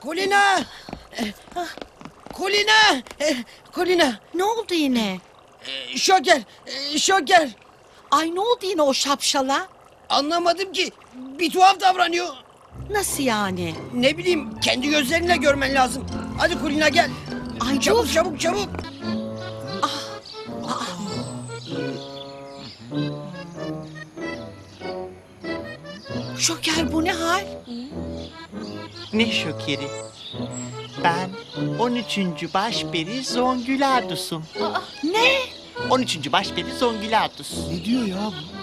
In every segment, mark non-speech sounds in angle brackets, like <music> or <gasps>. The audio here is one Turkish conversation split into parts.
Kulina! Kulina! Kulina! Ne oldu yine? Şoker! Şoker! Ay ne oldu yine o şapşala? Anlamadım ki. Bir tuhaf davranıyor. Nasıl yani? Ne bileyim kendi gözlerinle görmen lazım. Hadi Kulina gel. Ay Çabuk dur. çabuk çabuk. Şoker bu ne hal? Ne şokeri. Ben 13. başperi Zonguladus'um. Ne? 13. başperi Zonguladus. Ne diyor ya bu?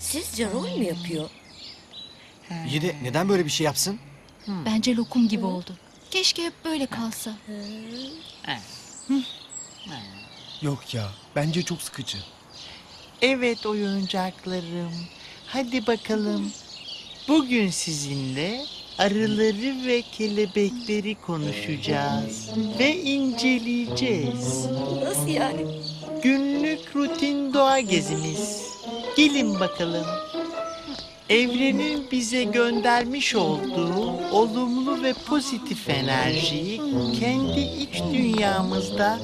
Sizce rol mü yapıyor? İyi de neden böyle bir şey yapsın? Bence lokum gibi oldu. Keşke hep böyle kalsa. Yok ya. Bence çok sıkıcı. Evet oyuncaklarım. Hadi bakalım. Bugün sizinle arıları ve kelebekleri konuşacağız ve inceleyeceğiz. Nasıl yani? Günlük rutin doğa gezimiz. Gelin bakalım. Evrenin bize göndermiş olduğu olumlu ve pozitif enerjiyi kendi iç dünyamızda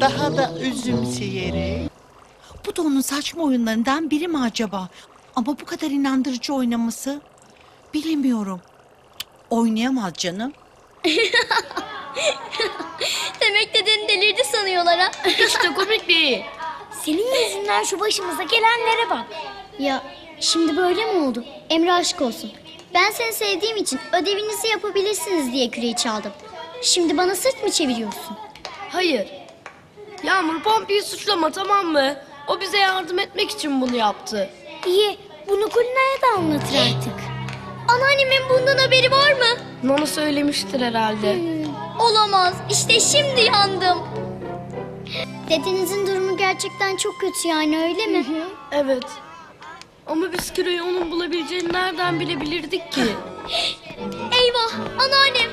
daha da özümseyerek Bu da onun saçma oyunlarından biri mi acaba? Ama bu kadar inandırıcı oynaması bilemiyorum. Oynayamaz canım. <laughs> Demek dedeni delirdi sanıyorlar ha. <laughs> De komik değil. Senin yüzünden şu başımıza gelenlere bak. Ya şimdi böyle mi oldu? Emre aşk olsun. Ben seni sevdiğim için ödevinizi yapabilirsiniz diye küreği çaldım. Şimdi bana sırt mı çeviriyorsun? Hayır. Yağmur Pompei'yi suçlama tamam mı? O bize yardım etmek için bunu yaptı. İyi, bunu Kulina'ya da anlatır artık. Anneannemin bundan haberi var mı? Nana söylemiştir herhalde. Olamaz. İşte şimdi yandım. Dedenizin durumu gerçekten çok kötü yani öyle mi? Evet. Ama biz Kiro'yu onun bulabileceğini nereden bilebilirdik ki? <gasps> Eyvah, anneannem.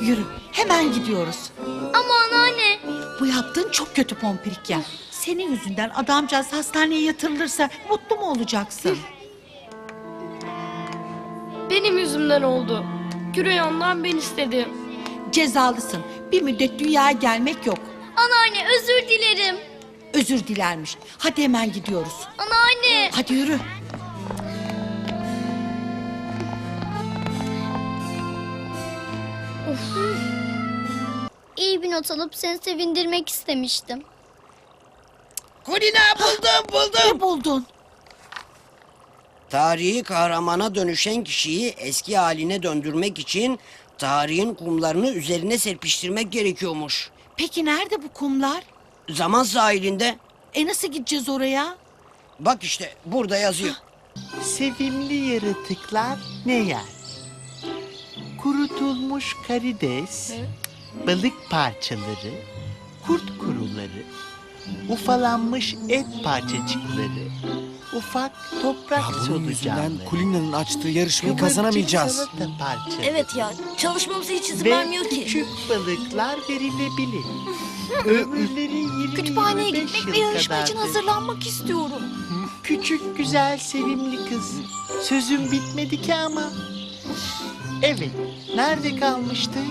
Yürü hemen gidiyoruz. Ama anneanne. Bu yaptığın çok kötü pompirik ya. Senin yüzünden adamcağız hastaneye yatırılırsa mutlu mu olacaksın? Benim yüzümden oldu. Kiro'yu ondan ben istedim. Cezalısın. Bir müddet dünyaya gelmek yok. Anneanne özür dilerim. Özür dilermiş. Hadi hemen gidiyoruz. Anneanne. Hadi yürü. İyi bir not alıp seni sevindirmek istemiştim. Kulina buldum buldum. Ne buldun? Tarihi kahramana dönüşen kişiyi eski haline döndürmek için tarihin kumlarını üzerine serpiştirmek gerekiyormuş. Peki nerede bu kumlar? Zaman sahilinde E nasıl gideceğiz oraya? bak işte burada yazıyor. sevimli yaratıklar ne yer? Kurutulmuş karides, balık parçaları, kurt kuruları, ufalanmış et parçacıkları, ufak toprak Ya bunun yüzünden solucanları. Kulina'nın açtığı yarışmayı kıvırcık kazanamayacağız. salata parçaları Evet ya çalışmamıza hiç izin ve vermiyor ki. küçük balıklar verilebilir. <laughs> Ömürleri 20 Kütüphaneye gitmek ve yarışma için kadardır. hazırlanmak istiyorum. Küçük güzel sevimli kız. Sözüm bitmedi ki ama. Evet, nerede kalmıştık?